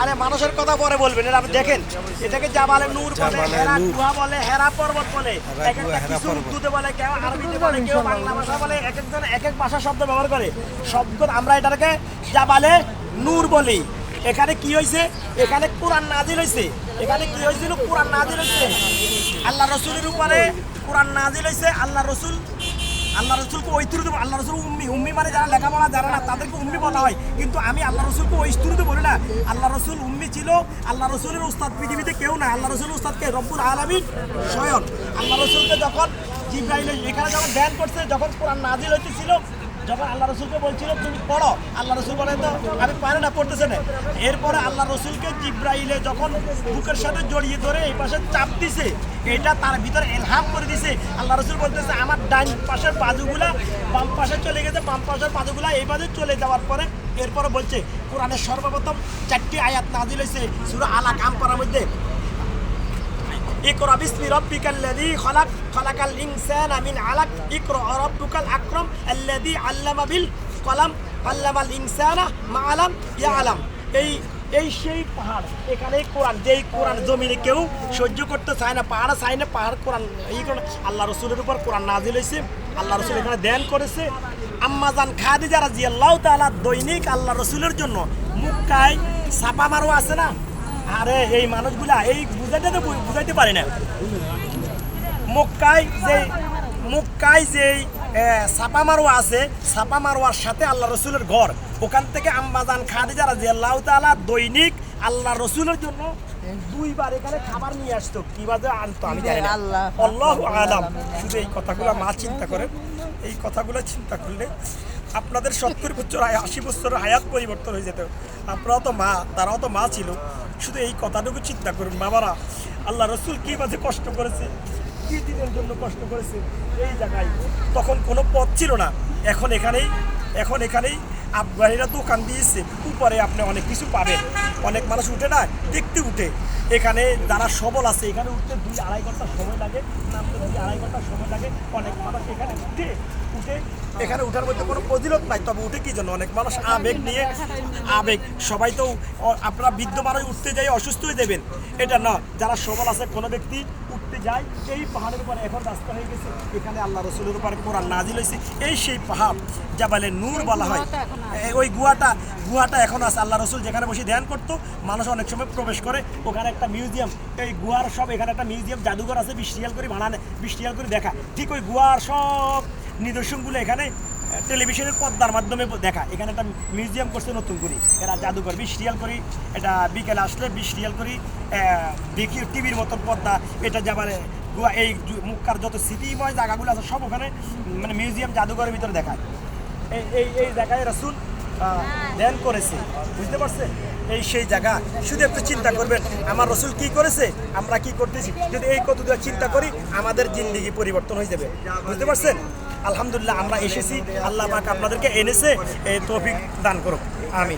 আরে মানুষের কথা পরে বলবেন এটা আপনি দেখেন এটাকে জাবালে নূর বলে হেরা। গুহা বলে হেরা পর্বত বলে এক একটা কিছু। উর্দুতে বলে কেউ আরবিতে বলে কেউ বাংলা ভাষা বলে এক একজন এক এক ভাষা শব্দ ব্যবহার করে। শব্দ আমরা এটাকে জাবালে নূর বলি। এখানে কি হয়েছে এখানে কোরআন নাজিল হয়েছে এখানে কি হয়েছিল কোরআন নাজিল হয়েছে আল্লাহ রসুলের উপরে কোরআন নাজিল হয়েছে আল্লাহ রসুল আল্লাহ রসুলকে ওই তুরুতে আল্লাহ রসুল উম্মি উম্মি মানে যারা লেখাপড়া জানে না, তাদেরকে উম্মি বলা হয়। কিন্তু আমি আল্লাহ রসুলকে ওই তুরুতে বলি না। আল্লাহ রসুল উম্মি ছিল, আল্লাহ রসুলের উস্তাদ পৃথিবীতে কেউ না। আল্লাহ রসুল উস্তাদকে রব্বুল আলমিন স্বয়ং। আল্লাহ রসুলকে যখন জিব্রাইল এখানে যখন ব্যান করছে, যখন কোরআন নাজিল হইতেছিল যখন আল্লাহ রসুলকে বলছিল, তুমি পড়ো। আল্লাহ রসুল বলে তো আমি পারি না, পড়তেছে না। এরপরে আল্লাহ রসুলকে জিব্রাইলে যখন বুকের সাথে জড়িয়ে ধরে এই পাশে চাপ দিছে, এটা তার ভিতরে এলহাম করে দিছে। আল্লাহ রসুল বলতেছে, আমার ডান পাশের বাজুগুলা বাম পাশে চলে গেছে, বাম পাশের বাজুগুলা এই পাশে চলে যাওয়ার পরে এরপরে বলছে, কোরআনের সর্বপ্রথম চারটি আয়াত নাজিল হয়েছে, সুরা আলা কাম করার মধ্যে। ইকরা বিসমি রাব্বিকাল লাযী খলাক, খলাকাল ইনসানা মিন আলাক, ইকরা রাব্বুকাল আকরাম আল্লাযী আল্লামা বিল কলাম, আল্লামাল ইনসানা মা আলাম ইয়ালাম। এই এই সেই পাহাড়, এখানে কোরআন, যেই কোরআন জমিনে কেউ সহ্য করতে চায় না, পাহাড় চায় না, পাহাড় কোরআন এই কোরআন আল্লাহ রসুলের উপর কোরআন নাজিল হয়েছে আল্লাহ রসুল এখানে ধ্যান করেছে। আম্মাজান খাদিজা রাদিয়াল্লাহু তালা দৈনিক আল্লাহ রসুলের জন্য মুক্কায় ছাপা মারো আছে না? আরে এই মানুষগুলা এই বুঝাইতে তো বুঝাইতে পারি না। মক্কায় যে মক্কায় যে সাপা মারোয়া আছে সাপা মারোয়ার সাথে আল্লাহ রসুলের ঘর। ওখান থেকে আম্মাজান খাদিজা রাজি আল্লাহ তালা দৈনিক আল্লাহ রসুলের জন্য দুইবার এখানে খাবার নিয়ে আসতো। কি বাজে আনতো আমি জানি না। আল্লাহ। আল্লাহ আলাম। শুধু এই কথাগুলো মা চিন্তা করে। এই কথাগুলো চিন্তা করলে আপনাদের সত্তর বছর আয়- আশি বছর হায়াত পরিবর্তন হয়ে যেত। আপনারাও তো মা তারাও তো মা ছিল। শুধু এই কথাটুকু চিন্তা করুন, বাবারা। আল্লাহ রসুল কি বাজে কষ্ট করেছে, কি দিনের জন্য কষ্ট করেছে, এই জায়গায়। তখন কোনো পথ ছিল না। এখন এখানেই এখন এখানেই আফগানিরা দোকান দিয়েছে উপরে আপনি অনেক কিছু পাবেন। অনেক মানুষ উঠে না, দেখতে উঠে। এখানে যারা সবল আছে, এখানে উঠতে দুই আড়াই ঘণ্টা সময় লাগে নামতে দুই আড়াই ঘণ্টা সময় লাগে। অনেক মানুষ এখানে উঠে উঠে, এখানে উঠার মধ্যে কোনো প্রতিরোধ নাই। তবে উঠে কি জন্য? অনেক মানুষ আবেগ নিয়ে, আবেগ। সবাই তো আপনারা বৃদ্ধ মানুষ উঠতে যাই অসুস্থ হয়ে যাবেন। এটা না, যারা সবল আছে, কোনো ব্যক্তি উঠতে যায় এই পাহাড়ের উপরে এখন রাস্তা হয়ে গেছে। এখানে আল্লাহ রসুলের উপরে কোরআন নাজিল হয়েছে। এই সেই পাহাড় যা বলে নূর বলা হয়। ওই গুহাটা গুহাটা এখন আছে। আল্লাহ রসুল যেখানে বসে ধ্যান করতো মানুষ অনেক সময় প্রবেশ করে। ওখানে একটা মিউজিয়াম এই গুহার সব এখানে একটা মিউজিয়াম জাদুঘর আছে বিশ রিয়াল করে ভাড়া নেয় বিশ রিয়াল করে দেখা। ঠিক ওই গুহার সব নিদর্শনগুলো এখানে টেলিভিশনের পর্দার মাধ্যমে দেখা। এখানে একটা মিউজিয়াম করছে নতুন করি। এরা জাদুঘর বিশ রিয়াল করি, এটা বিকেলে আসলে বিশ রিয়াল করি দেখি টিভির মতন পর্দা। এটা যাবার গুয়া, এই মুক্কার যত স্মৃতিময় জায়গাগুলো আছে, সব ওখানে মানে মিউজিয়াম জাদুঘরের ভিতরে দেখায়। এই এই এই জায়গায় রসুল ধ্যান করেছে। বুঝতে পারছে? এই সেই জায়গা। শুধু একটু চিন্তা করবেন, আমার রসুল কি করেছে? আমরা কি করতেছি? যদি এই কতগুলো চিন্তা করি, আমাদের জিন্দিগি পরিবর্তন হয়ে যাবে। বুঝতে পারছেন? আলহামদুলিল্লাহ আমরা এসেছি। আল্লাহ পাক আপনাদেরকে এনেছে। এই তৌফিক দান করুক। আমি